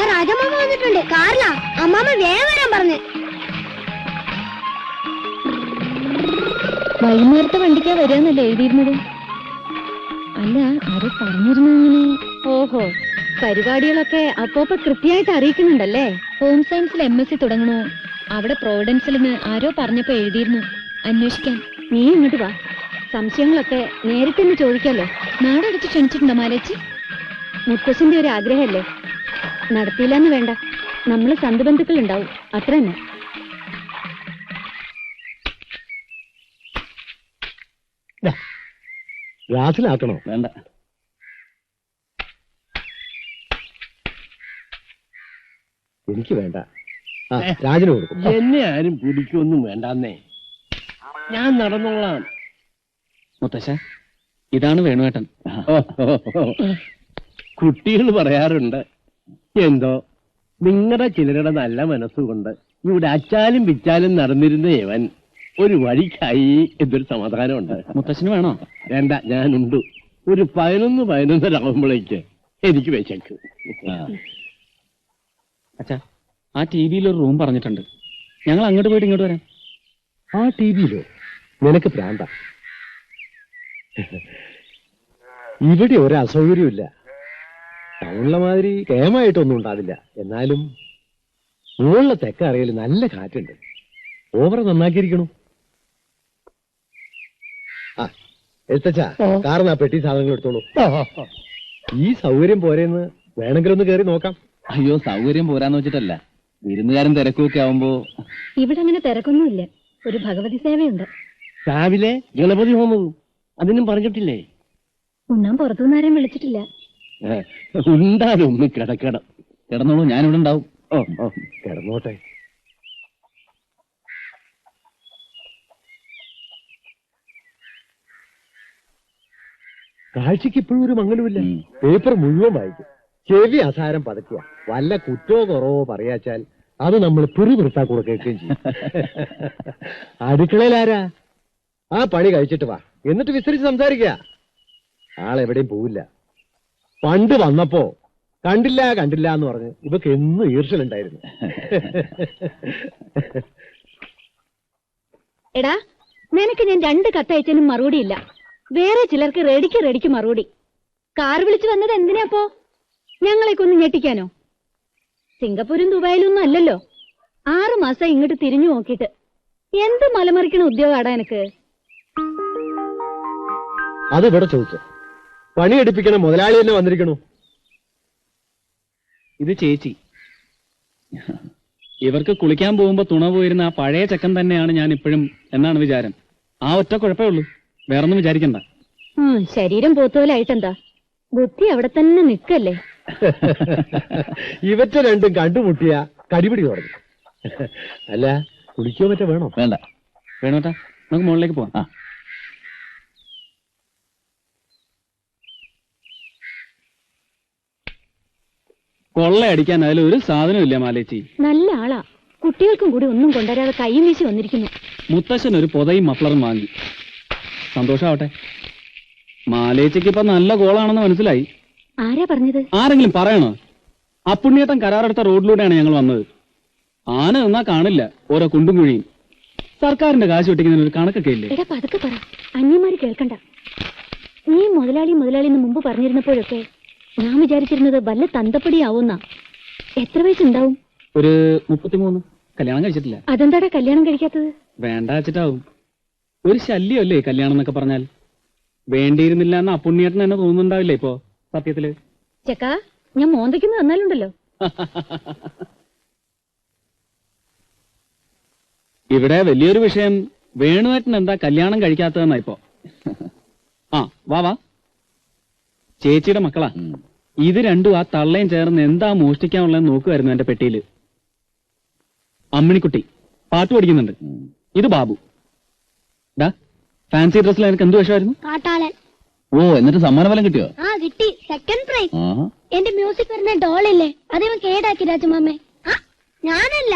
രാജമാമ വന്നിട്ടുണ്ട്. കാറിലാ. അമ്മാമ വേഗം വരാൻ പറഞ്ഞു. വൈകുന്നേരത്തെ വണ്ടിക്കാ വരാന്നല്ലേ എഴുതിയിരുന്നത്? അല്ല അത് പറഞ്ഞിരുന്നു അങ്ങനെ ഓഹോ. പരിപാടികളൊക്കെ അപ്പോപ്പ കൃത്യമായിട്ട് അറിയിക്കുന്നുണ്ടല്ലേ? ഹോം സയൻസിൽ എം എസ് സി തുടങ്ങണോ. അവിടെ പ്രോവിഡൻസിൽ നിന്ന് ആരോ പറഞ്ഞപ്പോ എഴുതിയിരുന്നു. അന്വേഷിക്കാൻ നീ ഇങ്ങോട്ട് വാ. സംശയങ്ങളൊക്കെ നേരിട്ട് തന്നെ ചോദിക്കാലോ. നാടടിച്ച് ക്ഷണിച്ചിട്ടുണ്ടോ മാലേച്ചി? മുത്തശ്ശന്റെ ഒരു ആഗ്രഹമല്ലേ? നടത്തിയില്ലെന്ന് വേണ്ട. നമ്മൾ സന്ധുബന്ധുക്കൾ ഉണ്ടാവും അത്ര തന്നെ. ഗ്ലാസ്സിലാക്കണോ? വേണ്ട. എനിക്ക് വേണ്ട. ആ രാജന് കൊടുക്കും. എന്നെ ആരും പിടിക്കൊന്നും വേണ്ടെന്നേ. ഞാൻ നടന്നോളാം. മുത്തശ്ശ ഇതാണ് വേണുവേട്ടൻ. കുട്ടികൾ പറയാറുണ്ട് എന്തോ? നിങ്ങളുടെ ചിലരുടെ നല്ല മനസ്സുകൊണ്ട് ഇവിടെ അച്ചാലും പിച്ചാലും നടന്നിരുന്ന ഇവൻ ഒരു വഴിക്കായി എന്തൊരു സമാധാനമുണ്ട്. മുത്തശ്ശന് വേണോ? വേണ്ട ഞാനുണ്ട്. ഒരു പതിനൊന്ന് പതിനൊന്നരാകുമ്പോഴേക്ക് എനിക്ക് വിശക്ക് അച്ഛാ ആ ടി വിയിൽ ഒരു റൂം പറഞ്ഞിട്ടുണ്ട്. ഞങ്ങൾ അങ്ങോട്ട് പോയിട്ട് ഇങ്ങോട്ട് വരാം. ആ ടി വിയിലോ? നിനക്ക് പ്രാന്ത ഇവിടെ ഒരു അസൗകര്യമില്ല ടൗണിലെ മാതിരി കേമായിട്ടൊന്നും ഉണ്ടാവില്ല. എന്നാലും മുകളിലെ തെക്ക അറിയൽ നല്ല കാറ്റുണ്ട്. ഓവർ നന്നാക്കിയിരിക്കണു. ആ എഴുത്തച്ഛാ കാറിന് ആ പെട്ടി സാധനങ്ങൾ എടുത്തോളൂ. ഈ സൗകര്യം പോരെന്ന് വേണമെങ്കിൽ ഒന്ന് കയറി നോക്കാം. അയ്യോ സൗകര്യം പോരാന്ന് വെച്ചിട്ടല്ല. വിരുന്നുകാരൻ തിരക്കുമൊക്കെ ആവുമ്പോ ഇവിടെ അങ്ങനെ തിരക്കൊന്നുമില്ല. ഒരു ഭഗവതി സേവയുണ്ട്. രാവിലെ ഗണപതി ഹോമവും അതിനും പറഞ്ഞിട്ടില്ലേ? ഉണ്ണാൻ പുറത്തുനിന്നാരെയും വിളിച്ചിട്ടില്ല. ഉണ്ടാലും ഒന്ന് കിടക്കണം. കിടന്നോളൂ ഞാനിവിടെ ഉണ്ടാവും. ഓ ഓ കിടന്നോട്ടെ. കാഴ്ചക്ക് ഇപ്പോഴും ഒരു മങ്ങലുമില്ല പേപ്പർ മുഴുവൻ വായിക്കും. ചെവി അസാരം പതക്കുക. വല്ല കുറ്റോ കുറവോ പറയാച്ചാൽ അത് നമ്മൾ പിറുപിറുത്താ കൂടെ കേൾക്കുകയും ചെയ്യും. അടുക്കളയിൽ ആരാ? ആ പണി കഴിച്ചിട്ട് വാ. എന്നിട്ട് വിസ്തരിച്ച് സംസാരിക്കുക. ആളെവിടെയും പോവില്ല. പണ്ട് വന്നപ്പോ കണ്ടില്ല കണ്ടില്ല എന്ന് പറഞ്ഞ് ഇവക്ക് എന്ന് ഈർച്ചലുണ്ടായിരുന്നു. എടാ നിനക്ക് ഞാൻ രണ്ട് കത്തയച്ചതിനും മറുപടി ഇല്ല. വേറെ ചിലർക്ക് റെഡിക്ക് റെഡിക്ക് മറുപടി. കാർ വിളിച്ചു വന്നത് എന്തിനാപ്പോ ഞങ്ങളെ കൊന്ന് ഞെട്ടിക്കാനോ? സിംഗപ്പൂരും ദുബായിലും ഒന്നും അല്ലല്ലോ. ആറു മാസം ഇങ്ങോട്ട് തിരിഞ്ഞു നോക്കിയിട്ട്. എന്ത് മലമറിക്കണ ഉദ്യോഗാടാ എനക്ക്? അത് ഇവിടെ ചോദിച്ചു. പണിയെടുപ്പിക്കണ മുതലാളി തന്നെ വന്നിരിക്കണു. ഇത് ചേച്ചി. ഇവർക്ക് കുളിക്കാൻ പോകുമ്പോ തുണ പോയിരുന്ന ആ പഴയ ചെക്കൻ തന്നെയാണ് ഞാൻ ഇപ്പോഴും എന്നാണ് വിചാരം. ആ ഒറ്റ കുഴപ്പമേ ഉള്ളൂ. വേറൊന്നും വിചാരിക്കണ്ട. ശരീരം പോത്തോലായിട്ടെന്താ? ബുദ്ധി അവിടെ തന്നെ നിക്കല്ലേ ഇവറ്റ രണ്ടും കണ്ടുമുട്ടിയ കടിപിടി തുടങ്ങി. അല്ല കുളിക്കോ മറ്റേ വേണോ? വേണ്ട. വേണോട്ടാ നമുക്ക് മുകളിലേക്ക് പോവാം. കൊള്ളയടിക്കാൻ അതിൽ ഒരു സാധനമില്ല മാലേച്ചി. നല്ല ആളാ. കുട്ടികൾക്കും കൂടി ഒന്നും കൊണ്ടുവരാതെ കൈയും വീശി വന്നിരിക്കുന്നു. മുത്തശ്ശൻ ഒരു പൊതയും മഫ്ലറും വാങ്ങി. സന്തോഷാവട്ടെ. മാലേച്ചിക്ക് ഇപ്പൊ നല്ല കോളാണെന്ന് മനസ്സിലായി. ആരാ പറഞ്ഞത്? ആരെങ്കിലും പറയണോ? അപ്പുണ്ണിയേട്ടൻ കരാറെടുത്ത റോഡിലൂടെയാണ് ഞങ്ങൾ വന്നത്. ആന നിന്നാ കാണില്ല ഓരോ കുണ്ടും കുഴിയും. സർക്കാരിന്റെ കാശ് വെട്ടിക്കുന്നതിന് ഒരു കണക്കൊക്കെ ഇല്ലേ എടാ പതുക്കെ പറ. അന്യമാര് കേൾക്കണ്ട. നീ മുതലാളി മുതലാളി എന്ന് മുമ്പ് പറഞ്ഞിരുന്നപ്പോഴൊക്കെ ഞാൻ വിചാരിച്ചിരുന്നത് വല്ല തന്തപ്പടിയാവുന്ന. എത്ര വയസ്സുണ്ടാവും? ഒരു മുപ്പത്തിമൂന്ന്. കല്യാണം കഴിച്ചിട്ടില്ല. അതെന്താടാ കല്യാണം കഴിക്കാത്തത്? വേണ്ട വെച്ചിട്ടാവും. ഒരു ശല്യമല്ലേ കല്യാണം എന്നൊക്കെ പറഞ്ഞാൽ? വേണ്ടിയിരുന്നില്ല എന്ന് അപ്പുണ്ണിയേട്ടൻ എന്നെ തോന്നുന്നുണ്ടാവില്ലേ ഇപ്പോ സത്യത്തിൽ? ചെക്കാ ഞാൻ മോന്തയ്ക്കുന്ന തന്നാലുണ്ടല്ലോ. ഇവിടെ വലിയൊരു വിഷയം. വേണുവേട്ടൻ എന്താ കല്യാണം കഴിക്കാത്തതെന്നാ ഇപ്പോ? ആ വാ വാ. ചേച്ചിയുടെ മക്കളാ. ഇത് രണ്ടും ആ തള്ളയും ചേർന്ന് എന്താ മോഷ്ടിക്കാനുള്ളതെന്ന് നോക്കുമായിരുന്നു എന്റെ പെട്ടിയിൽ അമ്മിണിക്കുട്ടി പാട്ട് പഠിക്കുന്നുണ്ട്. ഇത് ബാബു. ഡാ ഫാൻസി ഡ്രസ്സിൽ എനിക്ക് എന്ത് വിഷമായിരുന്നു? കാട്ടാളൻ. ഓ എന്നിട്ട് സമ്മാനഫലം കിട്ടിയോ? ആ കിട്ടി. സെക്കൻഡ് പ്രൈസ് എന്റെ മ്യൂസിക് വരുന്ന ഡോളില്ലേ? അതിവൻ കേടാക്കി രാജമാമേ. ആ, ഞാനല്ല.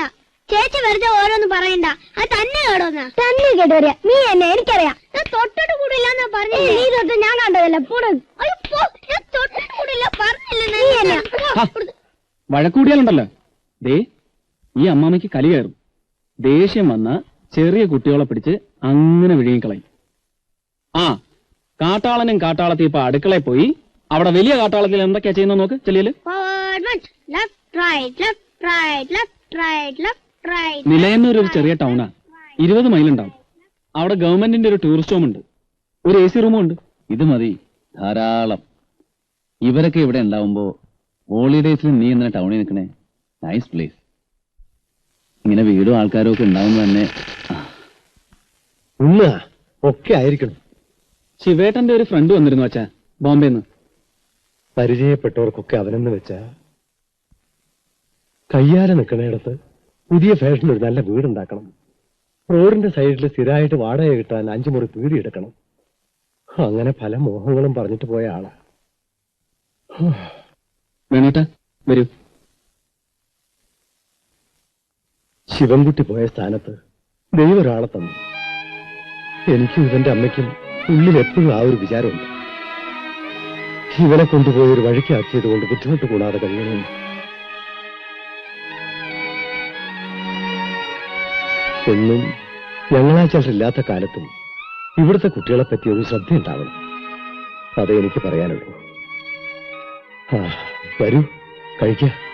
ചേച്ചി വെറുതെ ഓരോന്ന് പറയണ്ട. അത് തന്നെ കേടോന്നാ തന്നെ കേടുവരിക നീ എന്നെ എനിക്കറിയാം. ഞാൻ തൊട്ടിട്ട് കൂടില്ല എന്നാ പറഞ്ഞു നീ തൊട്ട് ഞാൻ കണ്ടതല്ല. പൂടും. അയ്യോ പോ, ഞാൻ തൊട്ടിട്ട് കൂടില്ല പറഞ്ഞില്ല നീ എന്നെ. വഴക്കൂടിയാലുണ്ടല്ലോ ദേ ഈ അമ്മാമയ്ക്ക് കലി കയറും. ദേഷ്യം വന്ന ചെറിയ കുട്ടികളെ പിടിച്ച് അങ്ങനെ വിഴുങ്ങിക്കളയും. ആ കാട്ടാളനും കാട്ടാളത്തി ഇപ്പൊ അടുക്കളയിൽ പോയി. അവിടെ വലിയ കാട്ടാളത്തിൽ എന്തൊക്കെയാ ചെയ്യുന്നത് നോക്ക് ചെല്ലിയൽ left left left left. Nilayannur ഒരു ചെറിയ ടൗണാ ഇരുപത് മൈലുണ്ടാവും. അവിടെ ഗവൺമെന്റിന്റെ ഒരു ടൂറിസ്റ്റ് ഹോം ഉണ്ട്. ഒരു എ സി റൂമും ഉണ്ട്. ഇത് മതി. ധാരാളം. ഇവരൊക്കെ ഇവിടെ ഉണ്ടാവുമ്പോ ഹോളിഡേസിൽ നീ എന്ന ടൗണിൽ നിൽക്കണേ. നൈസ് പ്ലേസ് ഇങ്ങനെ വീടും ആൾക്കാരും ഒക്കെ ഉണ്ടാവുമ്പോ തന്നെ ഒക്കെ ആയിരിക്കണം. ശിവേട്ടന്റെ ഒരു ഫ്രണ്ട് വന്നിരുന്നു അച്ഛാ ബോംബെന്ന്. പരിചയപ്പെട്ടവർക്കൊക്കെ അവനെന്ന് വെച്ചാ കയ്യാലെ നിൽക്കണയിടത്ത് പുതിയ ഫാഷനിൽ ഒരു നല്ല വീടുണ്ടാക്കണം. റോഡിന്റെ സൈഡിൽ സ്ഥിരമായിട്ട് വാടക കിട്ടാൻ അഞ്ചു മുറി പീടി എടുക്കണം. അങ്ങനെ പല മോഹങ്ങളും പറഞ്ഞിട്ട് പോയ ആളാ. വേണോട്ടാ വരൂ. ശിവൻകുട്ടി പോയ സ്ഥാനത്ത് ദൈവം ഒരാളെ തന്നു. എനിക്കും ഇവന്റെ അമ്മയ്ക്കും ഉള്ളിൽ എപ്പോഴും ആ ഒരു വിചാരമുണ്ട്. ഇവനെ കൊണ്ടുപോയി ഒരു വഴിക്കാക്കിയത് കൊണ്ട് ബുദ്ധിമുട്ട് കൂടാതെ കഴിയണമെന്ന് എന്നും ഞങ്ങളാ ചിലരില്ലാത്ത കാലത്തും ഇവിടുത്തെ കുട്ടികളെ പറ്റി ഒരു ശ്രദ്ധയുണ്ടാവണം. അതേ എനിക്ക് പറയാനുള്ളൂ. വരൂ കഴിക്കാം.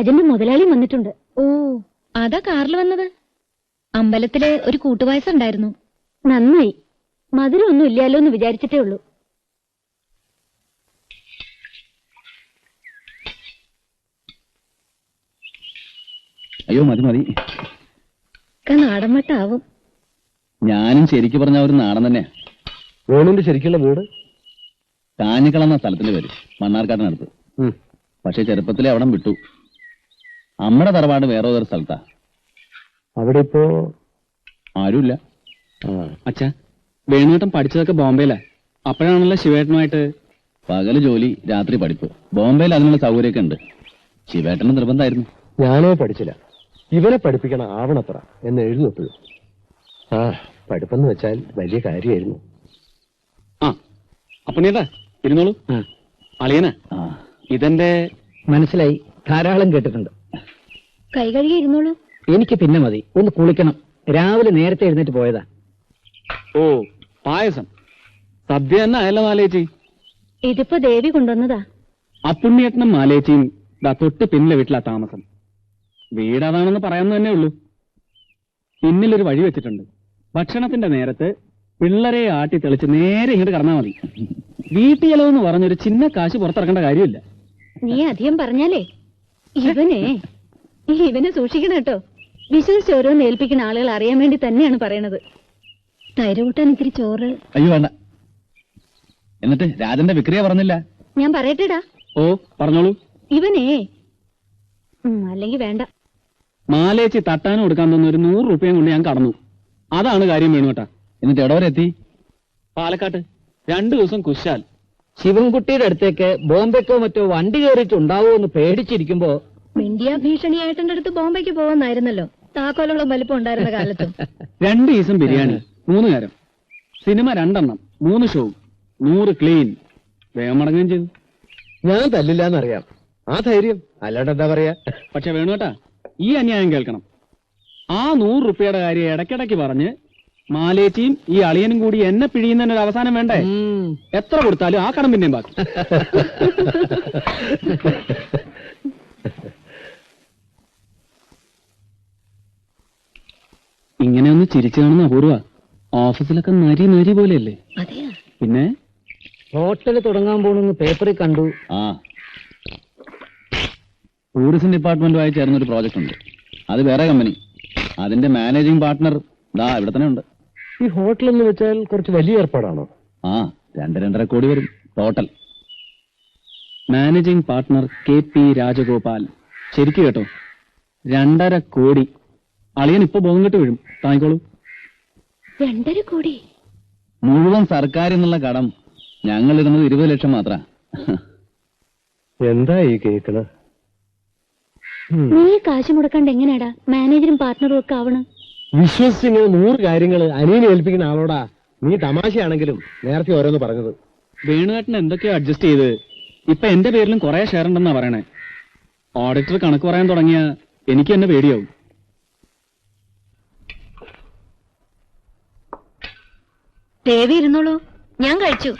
രാജന്റെ മുതലാളി വന്നിട്ടുണ്ട്. ഓ അതാ കാറിൽ വന്നത്. അമ്പലത്തിലെ ഒരു കൂട്ടുവായസുണ്ടായിരുന്നു നന്നായി. മധുരമൊന്നും ഇല്ലാലോ എന്ന് വിചാരിച്ചിട്ടേ ഉള്ളൂ. അയ്യോ മതി മതി. നാടൻ വട്ടാവും. ഞാനും ശരിക്കു പറഞ്ഞ ഒരു നാടൻ തന്നെയാ. വേണുവിന്റെ ശരിക്കുള്ള വീട്? കാഞ്ഞിക്കളം എന്ന സ്ഥലത്തിൽ വരും. മണ്ണാർക്കാട്ടിനടുത്ത്. പക്ഷെ ചെറുപ്പത്തിലെ അവിടം വിട്ടു. അമ്മയുടെ തറവാട് വേറെ ഒരു സ്ഥലത്താ. അവിടെ ഇപ്പോ ആരുമില്ല അച്ഛ വേണുവേട്ടൻ പഠിച്ചതൊക്കെ ബോംബെയിലാ. അപ്പോഴാണല്ലോ ശിവേട്ടനുമായിട്ട് പകൽ ജോലി രാത്രി പഠിപ്പ്. ബോംബെയിൽ അതിനുള്ള സൗകര്യമൊക്കെ ഉണ്ട്. ശിവേട്ടന് നിർബന്ധമായിരുന്നു. ഞാനേ പഠിച്ചില്ല. ഇവനെ പഠിപ്പിക്കണം ആവണത്ര എന്ന് എഴുതുമ്പോഴും ആ പഠിപ്പെന്ന് വെച്ചാൽ വലിയ കാര്യമായിരുന്നു. ആ അപ്പനേട്ടാ ഇരുന്നോളൂ. അളിയനാ ഇതെന്റെ മനസ്സിലായി. ധാരാളം കേട്ടിട്ടുണ്ട്. കൈ കഴുകി ഇരുന്നോളൂ. എനിക്ക് പിന്നെ മതി. ഒന്ന് കുളിക്കണം. രാവിലെ നേരത്തെ എഴുന്നേറ്റ് പോയതാ. ഓ പായസം. സദ്യ തന്നെ അയല്ല മാലേച്ചി ഇതിപ്പോ ദേവി കൊണ്ടുവന്നതാ. അപ്പുണ്ണിയേട്ടനും മാലേച്ചിയും ദാ തൊട്ട് പിന്നിലെ വീട്ടിലാ താമസം. വീട് അതാണെന്ന് പറയാമെന്ന് തന്നെ ഉള്ളൂ. പിന്നിലൊരു വഴി വെച്ചിട്ടുണ്ട്. ഭക്ഷണത്തിന്റെ നേരത്ത് പിള്ളേരെ ആട്ടി തെളിച്ച് നേരെ ഇങ്ങോട്ട് കടന്നാ മതി. വീട്ടിലെന്ന് ചെലവെന്ന് പറഞ്ഞൊരു ചിന്ന കാശ് പുറത്തിറക്കേണ്ട കാര്യമില്ല. നീ അധികം പറഞ്ഞാലേ. ഇവനെ. ഇവനെ സൂക്ഷിക്കണം കേട്ടോ. വിശ്വസിച്ച് ഓരോന്ന് ഏൽപ്പിക്കുന്ന ആളുകൾ അറിയാൻ വേണ്ടി തന്നെയാണ് പറയണത്. തൈര് കൂട്ടാൻ ഇത്തിരി ചോറ്. അയ്യോ വേണ്ട. എന്നിട്ട് രാജന്റെ വിക്രിയ പറഞ്ഞില്ല? ഞാൻ പറയട്ടെടാ. ഓ പറഞ്ഞോളൂ. ഇവനേ ഉം, അല്ലെങ്കിൽ വേണ്ട. മാലേച്ചി തട്ടാനും കൊടുക്കാൻ തന്ന ഒരു നൂറ് റുപ്യം കൊണ്ട് ഞാൻ കടന്നു. അതാണ് കാര്യം വേണു കേട്ടാ എന്നിട്ട് എവിടെ വരെ എത്തി? പാലക്കാട്ട്. രണ്ടു ദിവസം കുശാൽ. ശിവൻകുട്ടിയുടെ അടുത്തേക്ക് ബോംബെക്കോ മറ്റോ വണ്ടി കയറിയിട്ടുണ്ടാവോ എന്ന് പേടിച്ചിരിക്കുമ്പോ മിണ്ടിയ ഭീഷണിയായിട്ടെന്റെ അടുത്ത് ബോംബെക്ക് പോവാന്നായിരുന്നല്ലോ. താക്കോലുകളും വലിപ്പം ഉണ്ടായിരുന്ന കാലത്തും. രണ്ട് ദിവസം ബിരിയാണി മൂന്ന് നേരം സിനിമ രണ്ടെണ്ണം മൂന്ന് ഷോ നൂറ് ക്ലീൻ വേഗം മടങ്ങുകയും ചെയ്തു. ഞാൻ തല്ലില്ല എന്നറിയാം ആ ധൈര്യം അല്ലാണ്ട് എന്താ പറയാ? പക്ഷെ വേണുട്ടാ ഈ അന്യായം കേൾക്കണം. ആ നൂറ് റുപ്യയുടെ കാര്യം ഇടയ്ക്കിടയ്ക്ക് പറഞ്ഞ് മാലേച്ചിയും ഈ അളിയനും കൂടി എന്നെ പിഴിയുന്നതിന് ഒരു അവസാനം വേണ്ടേ? എത്ര കൊടുത്താലും ആ കടം പിന്നെയും ബാക്കി. ഇങ്ങനെ ഒന്ന് ചിരിച്ചു കാണുന്ന അപൂർവ. ഓഫീസിലൊക്കെ നരി നരി പോലെയല്ലേ? അതെയാ. പിന്നെ? ഹോട്ടൽ തുടങ്ങാൻ പോണെന്ന് പേപ്പറിൽ കണ്ടു. ആ. ടൂറിസം ഡിപ്പാർട്ട്മെന്റുമായി ചേർന്ന ഒരു പ്രോജക്റ്റ് ഉണ്ട് അത് വേറെ കമ്പനി. അതിന്റെ മാനേജിംഗ് പാർട്ട്ണർ ദാ ഇവിടെ തന്നെ ഉണ്ട്. ഈ ഹോട്ടൽ എന്ന് വെച്ചാൽ കുറച്ച് വലിയ ഏർപ്പാടാണോ? ആ രണ്ട് രണ്ടര കോടി വരും total. Managing partner K P Rajagopal. ശരിക്കും കേട്ടോ? രണ്ടര കോടി. അളിയൻ ഇപ്പൊ ബോധം കെട്ട് വീഴും. താങ്ങിക്കോളൂ. രണ്ടര കോടി. മുഴുവൻ സർക്കാർ എന്നുള്ള കടം ഞങ്ങൾ ഇടുന്നത് ഇരുപത് ലക്ഷം മാത്ര. എന്താ ഈ കേക്കണ? നീ കാശ് മുടക്കണ്ട എങ്ങനെയാടാ? മാനേജറും പാർട്ട്ണറും ഒക്കെ ആവണം. വിശ്വസിച്ച് ഇങ്ങനെ നൂറ് കാര്യങ്ങൾ അനിയനെ ഏൽപ്പിക്കുന്ന ആളോടാ നീ തമാശയാണെങ്കിലും നേരത്തെ ഓരോന്ന് പറഞ്ഞത്. വേണുവേട്ടൻ എന്തൊക്കെയോ അഡ്ജസ്റ്റ് ചെയ്ത്. ഇപ്പൊ എന്റെ പേരിലും കുറെ ഷെയർ ഉണ്ടെന്നാ പറയണേ. ഓഡിറ്റർ കണക്ക് പറയാൻ തുടങ്ങിയ എനിക്ക് എന്നെ പേടിയാവും. ദേവി ഇരുന്നോളൂ. ഞാൻ കഴിച്ചു.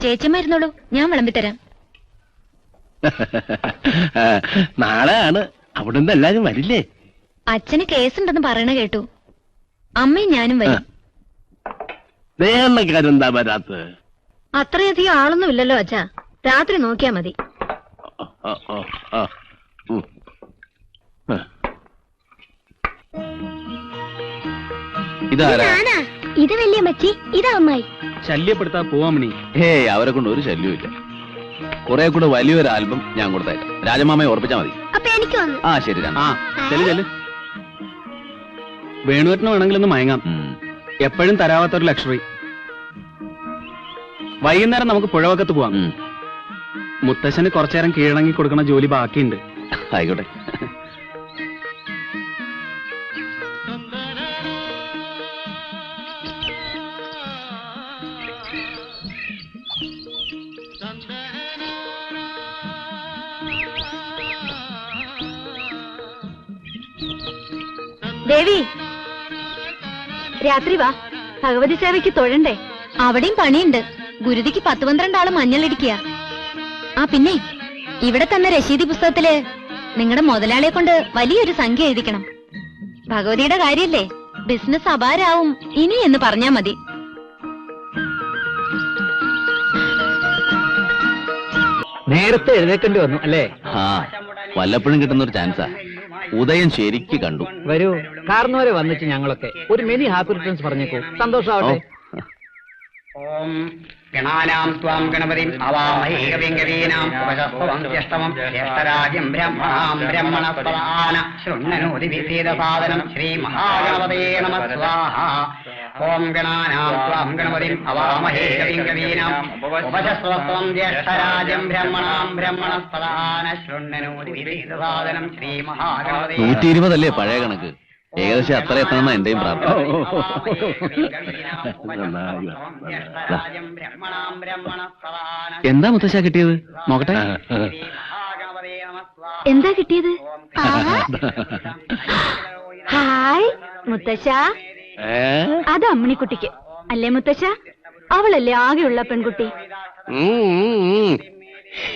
ചേച്ചമ്മ ഇരുന്നോളൂ. ഞാൻ വിളമ്പിത്തരാം. നാളെ ആണ് അവിടെ നിന്ന് എല്ലാരും വരില്ലേ? അച്ഛന് കേസുണ്ടെന്ന് പറയണ കേട്ടു. അമ്മയും ഞാനും വരും. വേണക്കാരെന്താ വരാത്ത അത്രയധികം ആളൊന്നും ഇല്ലല്ലോ അച്ഛാ. രാത്രി നോക്കിയാ മതി. ഇതാരാ ഇത് വലിയ മച്ചി ഇതാ അമ്മായി. ശല്യപ്പെടുത്താ പോവാമണി ഹേ അവരെ കൊണ്ട് ഒരു ശല്യവും ഇല്ല കുറെ കൂടെ വലിയൊരു ആൽബം ഞാൻ കൊടുത്തേക്കാം. രാജമാമയെ ഓർപ്പിച്ചാ മതി. അപ്പൊ എനിക്ക് വന്നു. ആ ശരി രാമ ആ ചെല്ലു ചെല്ലു. വേണുവേട്ടന് വേണമെങ്കിലൊന്ന് മയങ്ങാം. ഉം. എപ്പോഴും തരാവാത്തൊരു ലക്ഷറി. വൈകുന്നേരം നമുക്ക് പുഴവക്കത്ത് പോവാം. ഉം. മുത്തശ്ശന് കുറച്ചേരം കീഴടങ്ങി കൊടുക്കണ ജോലി ബാക്കിയുണ്ട്. ആയിക്കോട്ടെ. ദേവി രാത്രി വാ. ഭഗവതി സേവയ്ക്ക് തൊഴണ്ടേ? അവിടെയും പണിയുണ്ട്. ഗുരുതിക്ക് പത്ത് പന്ത്രണ്ട് ആൾ മഞ്ഞളിടിക്കുക ആ പിന്നെ ഇവിടെ തന്ന രശീതി പുസ്തകത്തിൽ നിങ്ങളുടെ മുതലാളിയെ കൊണ്ട് വലിയൊരു സംഖ്യ എഴുതിക്കണം. ഭഗവതിയുടെ കാര്യല്ലേ? ബിസിനസ് അപാരാവും ഇനി എന്ന് പറഞ്ഞാ മതി. നേരത്തെ എഴുന്നേക്കേണ്ടി വന്നു അല്ലേ? ആ വല്ലപ്പോഴും കിട്ടുന്ന ഒരു ചാൻസാ. ഉദയം ശരിക്ക് കണ്ടു. വരൂ കാർന്നവരെ വന്നിട്ട് ഞങ്ങളൊക്കെ ഒരു മെനി ഹാപ്പി റിട്ടേൺസ് പറഞ്ഞേക്കൂ. സന്തോഷാവട്ടെ. ഓം ഗണാനാം ത്വാം ഗണപതിം അവാമഹേ കവിം കവീനാം ഉപശസ്തവം ജ്യേഷ്ഠമം ജ്യേഷ്ഠരാജ്യം ബ്രഹ്മണാം ബ്രഹ്മണസ്പദാന ശൃണ്ണനോതി വിസീദസാദനം ശ്രീ മഹാഗണപതേ നമ സ്വാഹ. ഓം ഗണാനാം ത്വാം ഗണപതിം അവാമഹേ കവിം കവീനാം ഉപശസ്തവം ജ്യേഷ്ഠരാജ്യം ബ്രഹ്മണാം ബ്രഹ്മണസ്പദാന ശൃണ്ണനോതി വിസീദസാദനം ശ്രീ മഹാഗണപതി നൂറ്റി ഇരുപതല്ലേ പഴയ കണക്ക്? ഏകദേശം അത്ര എത്തണം എന്റെയും പ്രാർത്ഥന. എന്താ മുത്തശ്ശ കിട്ടിയത്? നോക്കട്ടെ. എന്താ കിട്ടിയത്? ഹായ് മുത്തശ്ശ? അത് അമ്മിണിക്കുട്ടിക്ക്. അല്ലേ മുത്തശ്ശ? അവളല്ലേ ആകെയുള്ള പെൺകുട്ടി.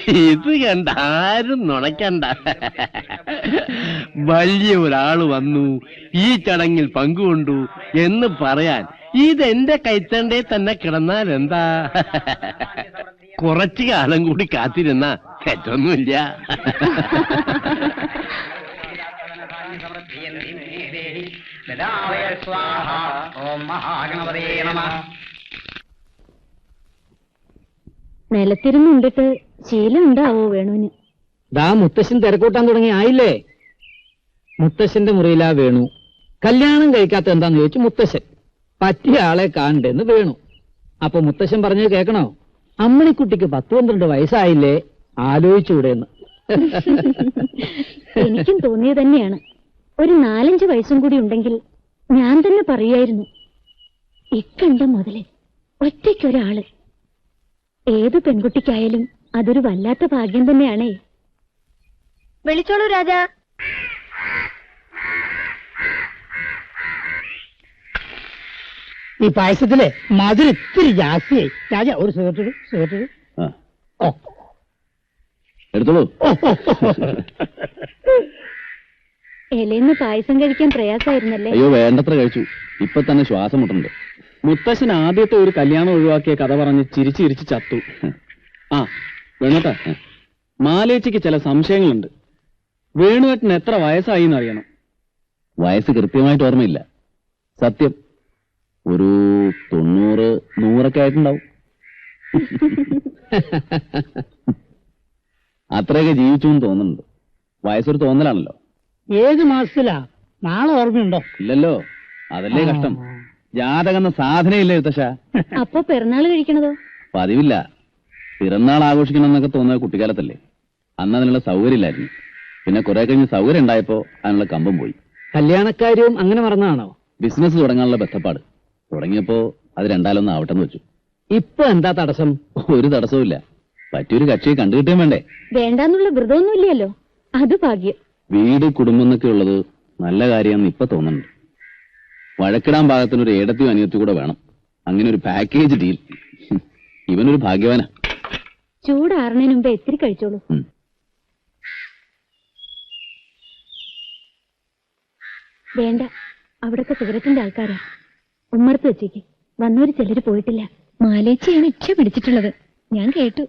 ഇത് കണ്ട ആരും നുണയ്ക്കണ്ട. വലിയ ഒരാൾ വന്നു ഈ ചടങ്ങിൽ പങ്കുകൊണ്ടു എന്ന് പറയാൻ. ഇതെന്റെ കൈത്തണ്ടേ തന്നെ കിടന്നാൽ എന്താ? കുറച്ചു കാലം കൂടി കാത്തിരുന്ന തെറ്റൊന്നുമില്ല. സ്വാഹ. ഓം മഹാഗണപതേ നമ. നിലത്തിരുന്നുണ്ടിട്ട് ശീലം ഉണ്ടാവോ വേണുവിന്? ദാ മുത്തശ്ശൻ തിരക്കൂട്ടാൻ തുടങ്ങി. ആയില്ലേ? മുത്തശ്ശന്റെ മുറിയിലാ വേണു. കല്യാണം കഴിക്കാത്ത എന്താന്ന് ചോദിച്ചു മുത്തശ്ശൻ. പറ്റിയ ആളെ കാണണ്ടെന്ന് വേണു. അപ്പൊ മുത്തശ്ശൻ പറഞ്ഞത് കേക്കണോ? അമ്മണിക്കുട്ടിക്ക് പത്ത് പന്ത്രണ്ട് വയസ്സായില്ലേ? ആലോചിച്ചൂടെ എന്ന് എനിക്കും തോന്നിയത് തന്നെയാണ്. ഒരു നാലഞ്ച് വയസ്സും കൂടി ഉണ്ടെങ്കിൽ ഞാൻ തന്നെ പറയായിരുന്നു. ഇക്കണ്ട മുതൽ? ഒറ്റയ്ക്കൊരാൾ. ഏത് പെൺകുട്ടിക്കായാലും അതൊരു വല്ലാത്ത ഭാഗ്യം തന്നെയാണേ. വിളിച്ചോളൂ രാജാ. ഈ പായസത്തിലെ മധുരം ഇത്തിരി ജാസ്തിയായി. രാജ ഒരു സുഹൃത്തു സുഹൃത്തു ആ, എടുത്തോളൂ. ഇലയിന്ന് പായസം കഴിക്കാൻ പ്രയാസമായിരുന്നല്ലേ? അയ്യോ വേണ്ടത്ര കഴിച്ചു. ഇപ്പൊ തന്നെ ശ്വാസം മുട്ടുണ്ട്. മുത്തശ്ശൻ ആദ്യത്തെ ഒരു കല്യാണം ഒഴിവാക്കിയ കഥ പറഞ്ഞ് ചിരിച്ചു ചിരിച്ച് ചത്തു. ആ വേണോട്ടാ. മാലേച്ചിക്ക് ചില സംശയങ്ങളുണ്ട്. വേണുവേട്ടന് എത്ര വയസ്സായി എന്നറിയണം വയസ്സ് കൃത്യമായിട്ട് ഓർമ്മയില്ല. സത്യം ഒരു തൊണ്ണൂറ് നൂറൊക്കെ ആയിട്ടുണ്ടാവും. അത്രയൊക്കെ ജീവിച്ചു എന്ന് തോന്നുന്നുണ്ട്. വയസ്സൊരു തോന്നലാണല്ലോ. ഏത് മാസത്തിലാ? നാളെ ഓർമ്മയുണ്ടോ? ഇല്ലല്ലോ. അതല്ലേ കഷ്ടം. ജാതകം എന്ന സാധനയില്ല എഴുത്തശ അപ്പൊ പിറന്നാൾ കഴിക്കണതോ? പതിവില്ല. പിറന്നാൾ ആഘോഷിക്കണം എന്നൊക്കെ തോന്നുന്നത് കുട്ടിക്കാലത്തല്ലേ. അന്ന് അതിനുള്ള സൗകര്യമില്ലായിരുന്നു. പിന്നെ കുറെ കഴിഞ്ഞ് സൗകര്യം ഉണ്ടായപ്പോ അതിനുള്ള കമ്പം പോയി. കല്യാണക്കാര്യവും അങ്ങനെ മറന്നതാണോ? ബിസിനസ് തുടങ്ങാനുള്ള ബന്ധപ്പാട് തുടങ്ങിയപ്പോ അത് രണ്ടാലൊന്നും ആവട്ടെ എന്ന് വെച്ചു. ഇപ്പൊ എന്താ തടസ്സം? ഒരു തടസ്സവും ഇല്ല പറ്റിയൊരു കക്ഷിയെ കണ്ടുകിട്ടേം വേണ്ടേ. വേണ്ടാന്നുള്ള വ്രതമൊന്നും ഇല്ലല്ലോ അത് ഭാഗ്യം. വീട് കുടുംബം എന്നൊക്കെ ഉള്ളത് നല്ല കാര്യമാണെന്ന് ഇപ്പൊ തോന്നുന്നുണ്ട്. വഴക്കിടാൻ ഭാഗത്തിനൊരു ഏടത്തിയും അനിയത്തിയും കൂടെ വേണം. അങ്ങനെ ഒരു പാക്കേജ് ഡീൽ. ഇവനൊരു ഭാഗ്യവാനാ. ചൂടാറിനു മുമ്പ് എത്തിരി കഴിച്ചോളൂ. വേണ്ട. അവിടത്തെ സിഗരറ്റിന്റെ ആൾക്കാരാ. ഉമ്മർത്ത് വെച്ചേക്ക്. വന്നവര് ചിലര് പോയിട്ടില്ല. മാലേച്ചിയാണ് ഇച്ഛ പിടിച്ചിട്ടുള്ളത്. ഞാൻ കേട്ടു.